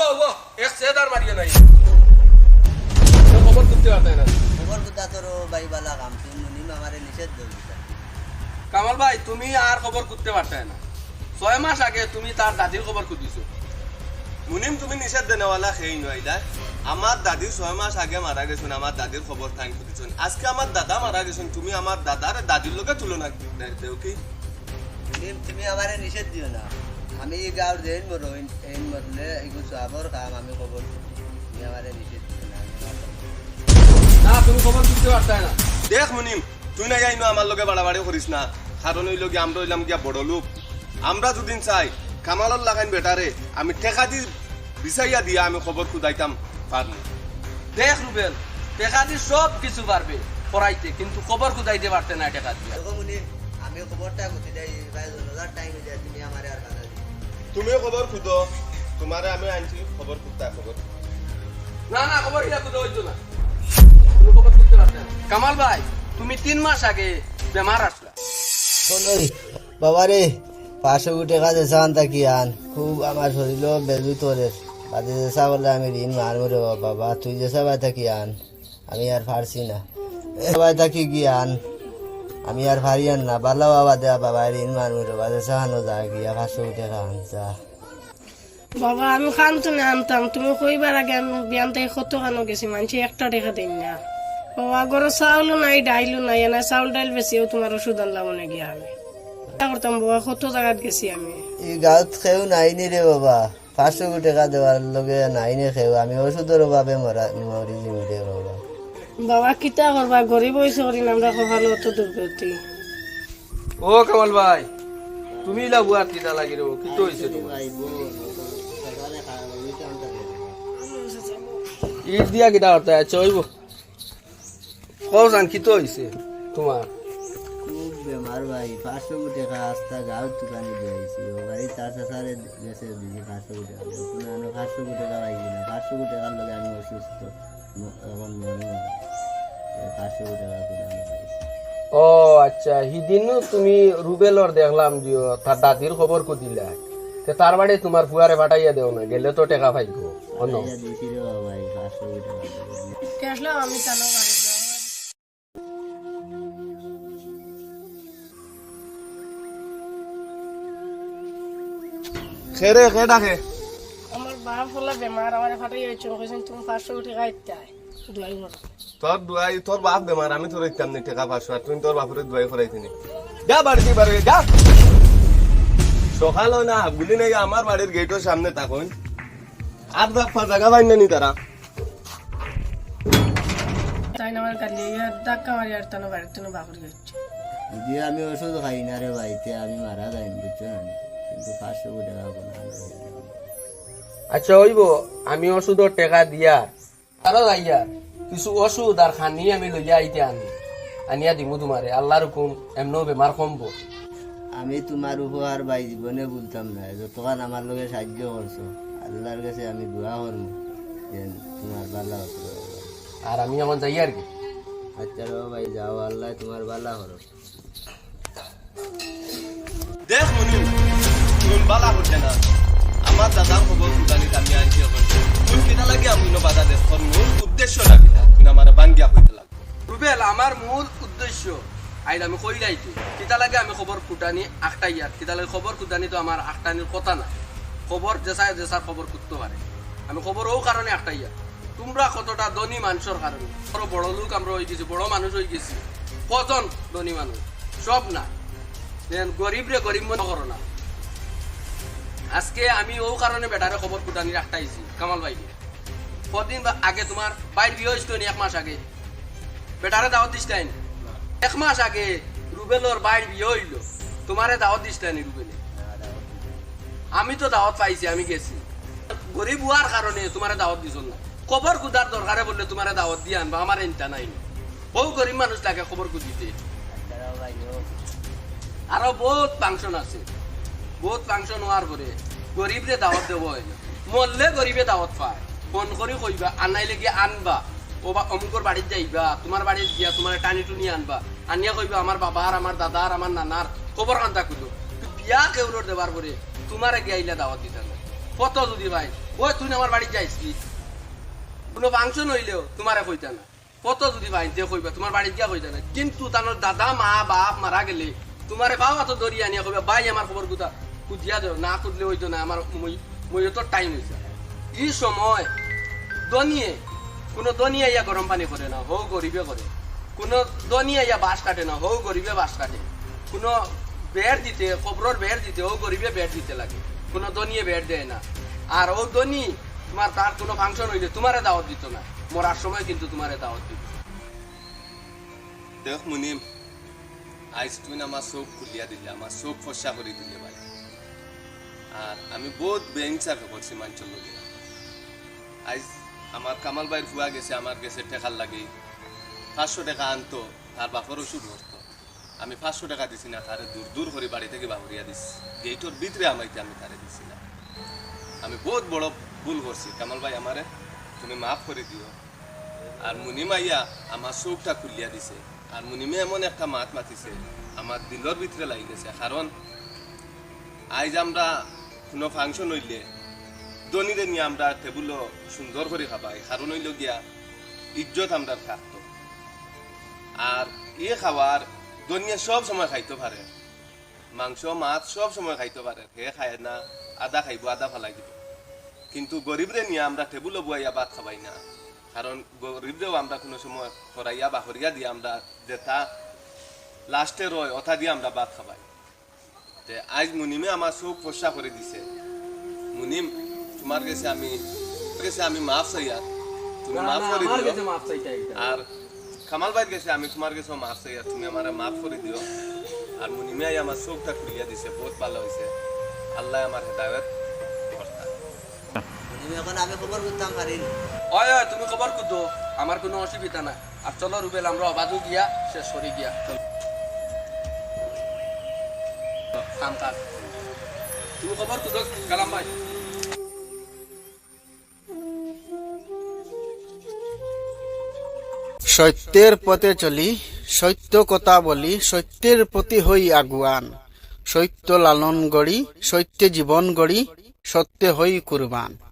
তো খবর করতে পারতে না। খবর বুদ্ধা তোর বাই বালা কাম তুই মুনিম আমারে নিষেধ দেবি কামাল ভাই তুমি আর খবর করতে পারতে না। ছয় মাস আগে তুমি তার দাদির খবর খুঁজিছো। মুনিম তুমি নিষেধ দেনেওয়ালা খেয়ে নইলা আমার দাদি ছয় মাস আগে মারা গেছেন আমার দাদির খবর টাইম খুঁজেছেন। আজকে আমার দাদা মারা গেছেন তুমি আমার দাদার দাদির লোকে তুলনা দেও কি? মুনিম তুমি আমারে নিষেধ দিও না। আমি গাঁৱৰ যেন মৰো এইন মরলে এগুলো সবর কাম আমি খবর তুমি আমারে নিষেধ না তুমি খবর করতে পারতে না। দেখ মুনিম তুই না যাইনো আমার লোকে বাড়াবাড়ি করিস না। কারণ হইল গিয়ে আমরা হইলাম গিয়া বড় লোক। আমরা যদি চাই কামালর লাগাইন বেটারে আমি টেকা দি বিচাইয়া দিয়া আমি খবর খুদাইতাম পারলি। দেখ রুবেল টেকা দি সব কিছু পারবে পড়াইতে কিন্তু খবর খুদাইতে পারতে না টেকা দিয়ে। আমি খবরটা গুছি দেই ভাই টাইম হয়ে যায় তুমি আমারে আর তুমিও খবর খুদো তোমারে আমি আনছি খবর খুদতা খবর না না খবর ইয়া খুদে হইতো না। খবর কামাল ভাই তুমি তিন মাস আগে বেমার আসলা বাবা রে পাঁচশো কোটি টাকা দেশান থাকি আন? খুব আমার শরীর বেজু তোরের বাদে দেশা বললে আমি ঋণ মারবো রে বাবা। তুই দেশা বাই থাকি আন? আমি আর পারছি না। বাই থাকি কি আন? আমি আর পারি আন না বালা বাবা দেয়া বাবা ঋণ মারবো রে বাবা দেশা হানো যা গিয়া টাকা যা বাবা আমি খান তো না আনতাম তুমি কইবার আগে আমি বিয়ান থেকে কত খানো গেছি মানুষ একটা দেখা দিন না। বাবা গরো চাউলও নাই ডাইলও নাই এনে চাউল ডাইল বেশিও তোমার ওষুধ আনলাম মনে গিয়া আমি। করতাম বাবা কত জায়গাত গেছি আমি। এই গাঁত গাঁৱত খেও নাইনি রে বাবা পাঁচশো টাকা দেওয়ার লগে নাইনি খেও আমি ওষুধের বাবে মরা মরি রে বাবা। বাবা কিতা করবা? গরিব হয়েছে করি আমরা ভালো অত দুর্গতি। ও কামাল ভাই তুমি লাগুয়ার কিটা লাগি রে? কি তো হইছে তোমার? ইট দিয়া কিটা করতে আছে হইব কওসান কি তো হইছে তোমার? খুব বেমার ভাই পাঁচশো কোটি টাকা আস্তা গাঁৱত দোকানে দিয়েছি ও ভাই তার সাথে গেছে দিদি পাঁচশো কোটি টাকা পাঁচশো কোটি টাকা পাইছি না পাঁচশো কোটি টাকার লগে আমি অসুস্থ। এখন মরি না ও আচ্ছা। হিদিনও তুমি রুবেলর দেখলাম যে তার দাদির খবর কদিলা তে তার বাড়ি তোমার ফুয়ারে পাঠাইয়া দেও না গেলে তো টাকা পাইব। অন্য খেরে খে ডাকে। আমার বাপ হলো বেমার আমার ফাটাই হয়েছে তুমি পাঁচশো টাকা করো তোর দুয়াই তোর বাপ বেমার আমি তোর ইত্যাম নি টেকা পাঁচশো আর তুই তোর বাপরে দুয়াই করাইছিনি। যা বাড়িতে বাড়ি যা। সকাল না গুলি নাই আমার বাড়ির গেটের সামনে থাকুন। আর রাখা জায়গা পাই না তারা। তাই না আমার গালি ধাক্কা মারি আর তানো বাড়ির তানো বাকর গেছে যদি আমি ওষুধ খাই না রে ভাই তে আমি মারা যাই বুঝছ না? কিন্তু পাঁচশো কোটি টাকা। আচ্ছা হইব। আমি ওষুধের টাকা দিয়া আরও যাইয়া কিছু ওষুধ আর খানি আমি লইয়া আইতে আনি। আনিয়া দিমু তোমারে আল্লাহর হুকুম এমন বেমার কমবো। আমি তোমার উপহার ভাই জীবনে বলতাম না যতক্ষণ আমার লোকে সাহায্য করছ আল্লাহর কাছে আমি দোয়া করব যে তোমার বালা হতো আর আমি এখন যাই আর কি। আচ্ছা রে ভাই যাও আল্লাহ তোমার বালা করো। দেখ মুনিম তুমি বালা করছে না। আমার দাদা খবর আমি আনছি উদ্দেশ্য না মূল উদ্দেশ্য। আইল আমি কই যাইছি কিতা লাগে আমি খবর ফুটানি আখটাইয়ার কিতা লাগে খবর ফুটানি তো আমার আখটানির কথা না। খবর জেসায় জেসার খবর পারে আমি খবর ও কারণে আখটাইয়া তোমরা কতটা ধনী মানুষের কারণে বড় বড় লোক আমরা হয়ে গেছি, বড় মানুষ হয়ে গেছি। কজন ধনী মানুষ সব না। গরিব রে গরিব মনে করো না। আজকে আমি ও কারণে বেটারে খবর ফুটানি আখটাইছি কামাল ভাই কদিন আগে তোমার বাইর বিয়ে হয়েছিল এক মাস আগে। বেটারে দাওয়াত দিস তাই এক মাস আগে রুবেলর বাইর বিয়ে হইল। তোমারে দাওয়াত দিস তাই রুবেলে? আমি তো দাওয়াত পাইছি আমি গেছি। গরিব হওয়ার কারণে তোমারে দাওয়াত দিছ না। খবর কুদার দরকারে বললে তোমারে দাওয়াত দিয়ে আনবা আমার এনটা নাই বহু গরিব মানুষ লাগে খবর ও। আরও বহুত ফাংশন আছে। বহুত ফাংশন হওয়ার পরে গরিবরে দাওয়াত দেব মরলে গরিবে দাওয়াত পায়। ফোন করে কইবা আনাইলে গিয়ে আনবা। ও বা অমুকর বাড়িতে যাইবা তোমার বাড়িতে গিয়া তোমার টানি টুনি আনবা। আনিয়া কইবা আমার বাবার আমার দাদার আমার নানার খবর কান্তা কইলো। বিয়া কেউর দেবার পরে তোমারে গিয়ে আইলে দাওয়াত দিতে কত যদি ভাই ওই তুই আমার বাড়ি যাইস কি কোনো ফাংশন হইলেও তোমারে কইতা না কত যদি ভাই যে কইবা তোমার বাড়িতে গিয়া কইতা না কিন্তু তানোর দাদা, মা, বাপ মারা গেলে তোমারে পাও তো দরিয়া নিয়ে কইবা ভাই আমার খবর কুতা। কুদিয়া দেও না কুদলে হইতো না, আমার মই তো টাইম হইছে। এই সময় দনিয়ে কোনো দনিয়া ইয়া গরম পানি করে না, হো গরিবে করে কোনো দনিয়া ইয়া বাঁশ কাটে না, হো গরিবে বাঁশ কাটে। কোনো বের দিতে খবরের বের দিতে ও গরিবে বের দিতে লাগে। কোনো দনিয়ে বের দেয় না। আর ও দনি তোমার তার কোনো ফাংশন হইলে তোমারে দাওয়াত দিত না। মরার সময় কিন্তু তোমারে দাওয়াত দিত। দেখ মুনিম আইজ তুই আমার চোখ খুলিয়া দিলে আমার চোখ ফসা করে দিলে ভাই। আর আমি বহুত বেঞ্চাকে করছি মাঞ্চল লোকে। আইজ আমার কামাল ভাইয়ের ফুয়া গেছে, আমার গেছে টেকার লাগে। পাঁচশো টাকা আনতো, তার বাপর ওষুধ ধরতো আমি পাঁচশো টাকা দিছি না, তারে দূর দূর করে বাড়ি থেকে বাবরিয়া দিছি। গেইটোর ভিতরে আমাকে আমি তারে দিছি না। আমি বহুত বড় ভুল করছি। কামাল ভাই আমারে তুমি মাফ করে দিও। আর মুনিমাইয়া আমার চোখটা খুলিয়া দিছে। আর মুনিমে এমন একটা মাত মাতিছে, আমার দিলর ভিতরে লাগি গেছে। কারণ আইজ আমরা কোনো ফাংশন হইলে দনিরে নিয়ে আমরা টেবুলও সুন্দর করে খাবাই কারণ হইল গিয়া ইজ্জত আমরা থাকতো। আর এ খাবার দনিয়া সব সময় খাইতে পারে। মাংস, মাছ সব সময় খাইতে পারে, হে খায় না, আদা খাইব, আদা ফালাই দিব। কিন্তু গরিবরে নিয়ে আমরা টেবুলও বুয়াইয়া ভাত খাবাই না। কারণ গরিবরেও আমরা কোনো সময় খরাইয়া বা হরিয়া দিয়ে আমরা যেটা লাস্টে রয় অথা দিয়ে আমরা ভাত খাবাই। আজ মুনিমে আমার চোখ ফসা করে দিছে। মুনিম তোমার কাছে আমি কাছে আমি মাফ চাইয়া তুমি মাফ করে দিও। আর কামাল ভাইয়ের কাছে আমি তোমার কাছে মাফ চাইয়া তুমি আমার মাফ করে দিও। আর মুনিমে আই আমার চোখটা খুলিয়া দিছে বহুত ভালো হয়েছে আল্লাহ আমার হেদায়ত এখন আমি খবর করতাম পারিনি ওই ওই তুমি খবর কুদো আমার কোনো অসুবিধা নাই। আর চলো রুবেল আমরা অবাধু গিয়া শেষ করে গিয়া। কাজ kabar সত্যের পথে চলি, সত্য কথা বলি, সত্যের প্রতি হই আগুয়ান। সত্য লালন গড়ি, সত্য জীবন গড়ি, সত্যে হই কুরবান।